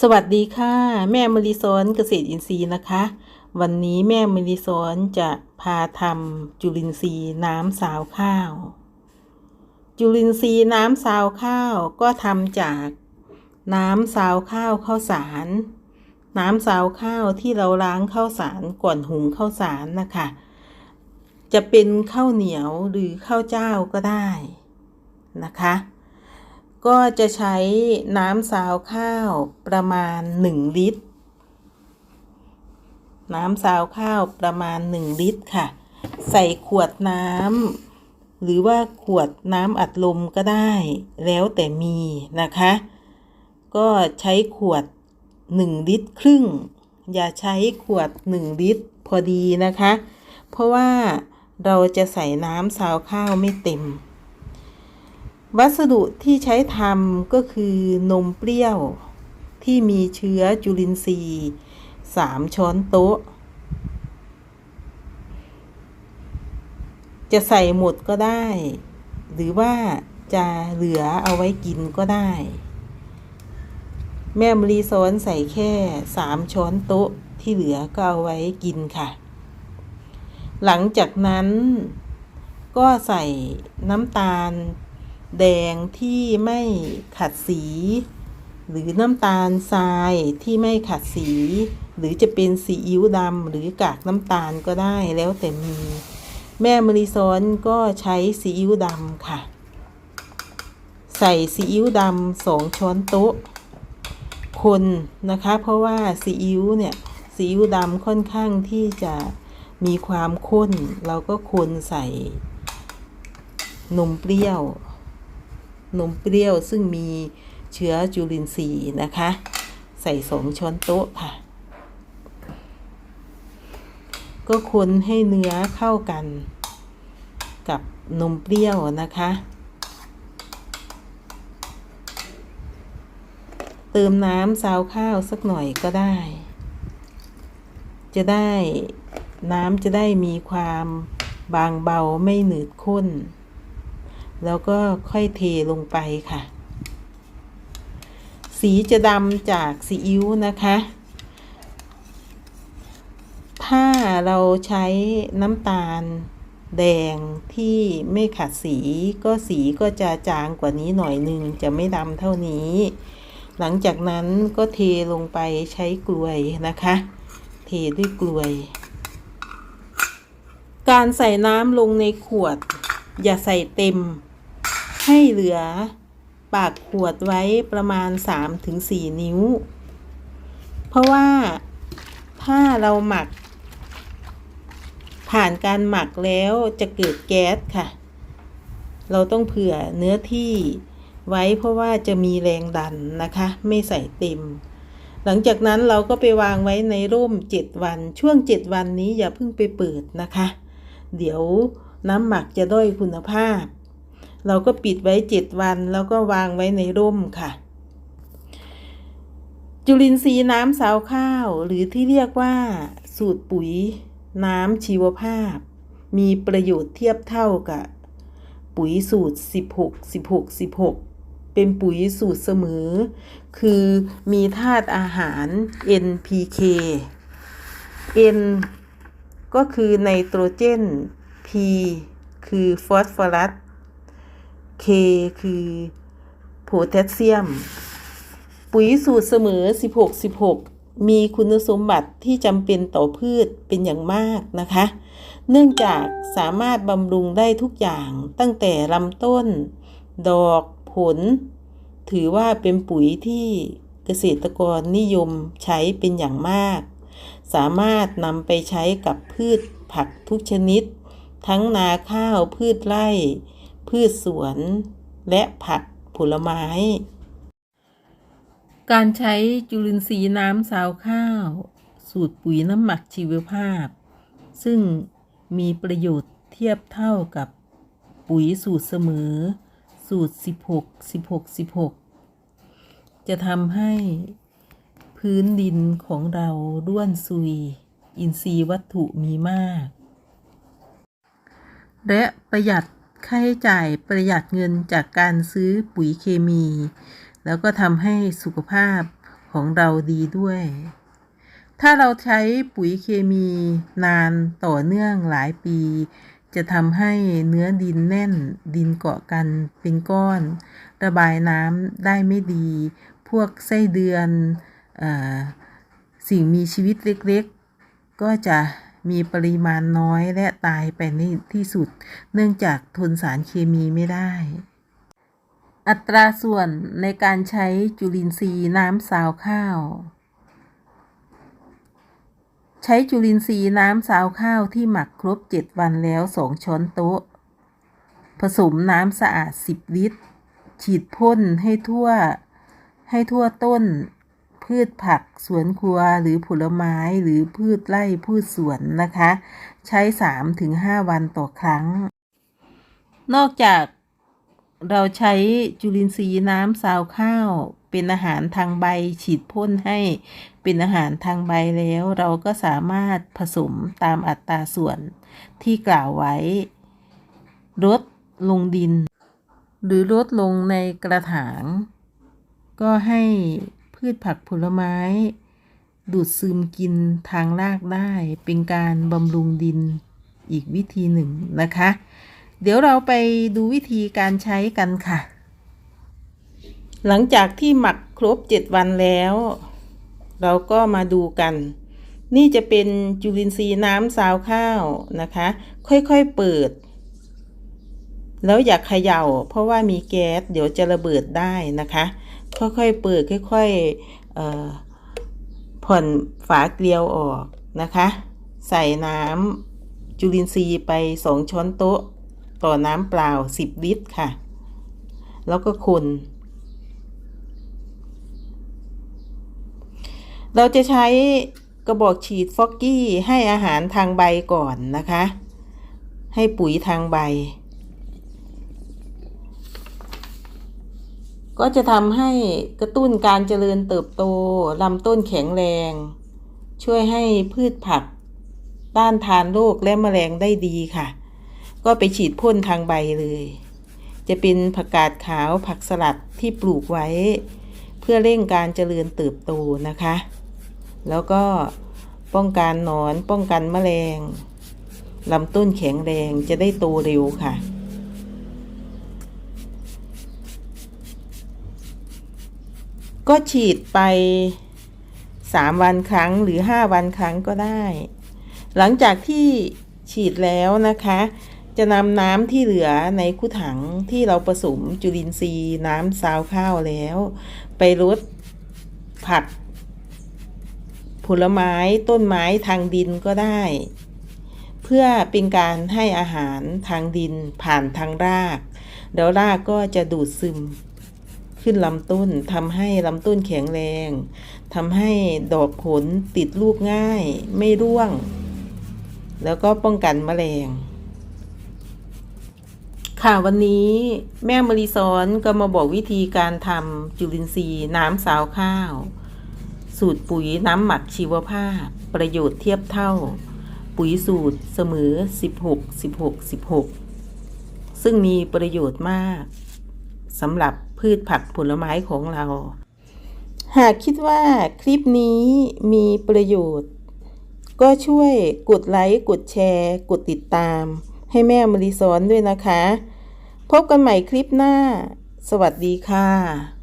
สวัสดีค่ะ แม่มริสอนเกษตรอินทรีย์นะคะ วันนี้แม่มริสอนจะพาทำจุลินทรีย์น้ำสาวข้าว จุลินทรีย์น้ำสาวข้าวก็ทำจากน้ำสาวข้าวข้าวสาร น้ำสาวข้าวที่เราล้างข้าวสารก่อนหุงข้าวสารนะคะ จะเป็นข้าวเหนียวหรือข้าวเจ้าก็ได้นะคะ ก็จะใช้น้ำสาวข้าวประมาณ 1 ลิตร น้ำสาวข้าวประมาณ 1 ลิตรค่ะ ใส่ขวดน้ำหรือว่าขวดน้ำอัดลมก็ได้แล้วแต่มีนะคะ ก็ใช้ขวด 1 ลิตรครึ่ง อย่าใช้ขวด 1 ลิตรพอดีนะคะ เพราะว่าเราจะใส่น้ำสาวข้าวไม่เต็ม วัสดุที่ใช้ทำก็คือนมเปรี้ยวที่มีเชื้อจุลินทรีย์3ช้อนโต๊ะ จะใส่หมดก็ได้ หรือว่าจะเหลือเอาไว้กินก็ได้ แม่มรีซ้อนใส่แค่3ช้อนโต๊ะที่เหลือก็เอาไว้กินค่ะ หลังจากนั้นก็ใส่น้ำตาล แดงที่ไม่ขัดสี หรือน้ำตาลทรายที่ไม่ขัดสี หรือจะเป็นซีอิ๊วดำหรือกากน้ำตาลก็ได้แล้วแต่มี แม่มริซอนก็ใช้ซีอิ๊วดำค่ะ ใส่ซีอิ๊วดำสองช้อนโต๊ะ คนนะคะ เพราะว่าซีอิ๊วเนี่ยซีอิ๊วดำค่อนข้างที่จะมีความข้น เราก็คนใส่นมเปรี้ยว นมเปรี้ยวซึ่งมีเชื้อจุลินทรีย์นะคะ ใส่สองช้อนโต๊ะค่ะ ก็คนให้เนื้อเข้ากันกับนมเปรี้ยวนะคะ เติมน้ำซาวข้าวสักหน่อยก็ได้ จะได้น้ำจะได้มีความบางเบาไม่หนืดข้น แล้วก็ค่อยเทลงไปค่ะ สีจะดำจากซีอิ๊วนะคะ ถ้าเราใช้น้ำตาลแดงที่ไม่ขัดสีก็สีก็จะจางกว่านี้หน่อยหนึ่งจะไม่ดำเท่านี้ หลังจากนั้นก็เทลงไปใช้กลวยนะคะ เทด้วยกลวย การใส่น้ำลงในขวด อย่าใส่เต็ม ให้เหลือปากขวดไว้ประมาณ 3-4 นิ้ว เพราะว่าถ้าเราหมัก ผ่านการหมักแล้วจะเกิดแก๊สค่ะ เราต้องเผื่อเนื้อที่ไว้เพราะว่าจะมีแรงดันนะคะ ไม่ใส่เต็ม หลังจากนั้นเราก็ไปวางไว้ในร่ม 7 วัน ช่วง 7 วันนี้อย่าเพิ่งไปเปิดนะคะ เดี๋ยวน้ำหมักจะด้อยคุณภาพ เราก็ปิดไว้7วันแล้วก็วางไว้ในร่มค่ะ จุลินทรีย์น้ำสาวข้าว หรือที่เรียกว่า สูตรปุ๋ย น้ำชีวภาพ มีประโยชน์เทียบเท่ากับ ปุ๋ยสูตร 16 16 16เป็นปุ๋ยสูตรเสมอ คือมีธาตุอาหาร NPK N ก็คือไนโตรเจน P คือฟอสฟอรัส K คือโพแทสเซียม ปุ๋ยสูตรเสมอ 16 16 มีคุณสมบัติที่จำเป็นต่อพืชเป็นอย่างมากนะคะ เนื่องจากสามารถบำรุงได้ทุกอย่างตั้งแต่ลำต้น ดอกผล ถือว่าเป็นปุ๋ยที่เกษตรกรนิยมใช้เป็นอย่างมาก สามารถนำไปใช้กับพืชผักทุกชนิด ทั้งนาข้าวพืชไร่ พืชสวน และผักผลไม้ การใช้จุลินทรีย์น้ำสาวข้าว สูตรปุ๋ยน้ำหมักชีวภาพ ซึ่งมีประโยชน์เทียบเท่ากับปุ๋ยสูตรเสมอ สูตร 16 16 16 จะทำให้พื้นดินของเราด้วนซุย อินทรีย์วัตถุมีมาก และประหยัด ค่าใช้จ่ายประหยัดเงินจากการซื้อปุ๋ยเคมี แล้วก็ทำให้สุขภาพของเราดีด้วย ถ้าเราใช้ปุ๋ยเคมีนานต่อเนื่องหลายปี จะทำให้เนื้อดินแน่นดินเกาะกันเป็นก้อน ระบายน้ำได้ไม่ดี พวกไส้เดือนอสิ่งมีชีวิตเล็กๆ ก็จะ มีปริมาณน้อยและตายไปในที่สุด เนื่องจากทนสารเคมีไม่ได้ อัตราส่วนในการใช้จุลินทรีย์น้ำซาวข้าว ใช้จุลินทรีย์น้ำซาวข้าวที่หมักครบ 7 วันแล้ว 2 ช้อนโต๊ะ ผสมน้ำสะอาด 10 ลิตร ฉีดพ่นให้ทั่วให้ทั่วต้น พืชผักสวนครัวหรือผลไม้หรือพืชไร่พืชสวนนะคะ ใช้ 3-5 วันต่อครั้ง นอกจากเราใช้จุลินทรีย์น้ำซาวข้าว เป็นอาหารทางใบฉีดพ่นให้เป็นอาหารทางใบแล้ว เราก็สามารถผสมตามอัตราส่วนที่กล่าวไว้ลดลงดิน หรือลดลงในกระถาง ก็ให้ พืชผักผลไม้ ดูดซึมกินทางรากได้ เป็นการบำรุงดินอีกวิธีหนึ่งนะคะ เดี๋ยวเราไปดูวิธีการใช้กันค่ะ หลังจากที่หมักครบ 7 วันแล้ว เราก็มาดูกัน นี่จะเป็นจุลินทรีย์น้ำซาวข้าวนะคะ ค่อยๆเปิดแล้วอย่าเขย่า เพราะว่ามีแก๊สเดี๋ยวจะระเบิดได้นะคะค่อยๆ เปิดค่อยๆผ่อนฝาเกลียวออกนะคะ ใส่น้ำจุลินทรีย์ไป 2 ช้อนโต๊ะ ต่อน้ำเปล่า 10 ลิตรค่ะ แล้วก็คนเราจะใช้กระบอกฉีดฟอกกี้ให้อาหารทางใบก่อนนะคะ ให้ปุ๋ยทางใบ ก็จะทำให้กระตุ้นการเจริญเติบโตลำต้นแข็งแรง ช่วยให้พืชผักต้านทานโรคและแมลงได้ดีค่ะ ก็ไปฉีดพ่นทางใบเลย จะเป็นผักกาดขาวผักสลัดที่ปลูกไว้ เพื่อเร่งการเจริญเติบโตนะคะ แล้วก็ป้องกันหนอนป้องกันแมลงลำต้นแข็งแรงจะได้โตเร็วค่ะ ก็ฉีดไป 3 วันครั้งหรือ 5 วันครั้งก็ได้ หลังจากที่ฉีดแล้วนะคะ จะนำน้ำที่เหลือในคู่ถังที่เราผสมจุลินทรีย์ น้ำซาวข้าวแล้ว ไปรดผัก ผลไม้ต้นไม้ทางดินก็ได้ เพื่อเป็นการให้อาหารทางดินผ่านทางราก แล้วรากก็จะดูดซึม ขึ้นลำต้นทำให้ลำต้นแข็งแรงทำให้ดอกผลติดลูกง่าย ไม่ร่วง แล้วก็ป้องกันแมลง ค่ะวันนี้แม่มรีสอนก็มาบอกวิธีการทำจุลินทรีย์น้ำซาวข้าว สูตรปุ๋ยน้ำหมักชีวภาพ ประโยชน์เทียบเท่า ปุ๋ยสูตรเสมอ 16 16 16 ซึ่งมีประโยชน์มากสำหรับ พืชผักผลไม้ของเรา หากคิดว่าคลิปนี้มีประโยชน์ ก็ช่วยกดไลค์กดแชร์ กดติดตาม ให้แม่มริซอนด้วยนะคะ พบกันใหม่คลิปหน้า สวัสดีค่ะ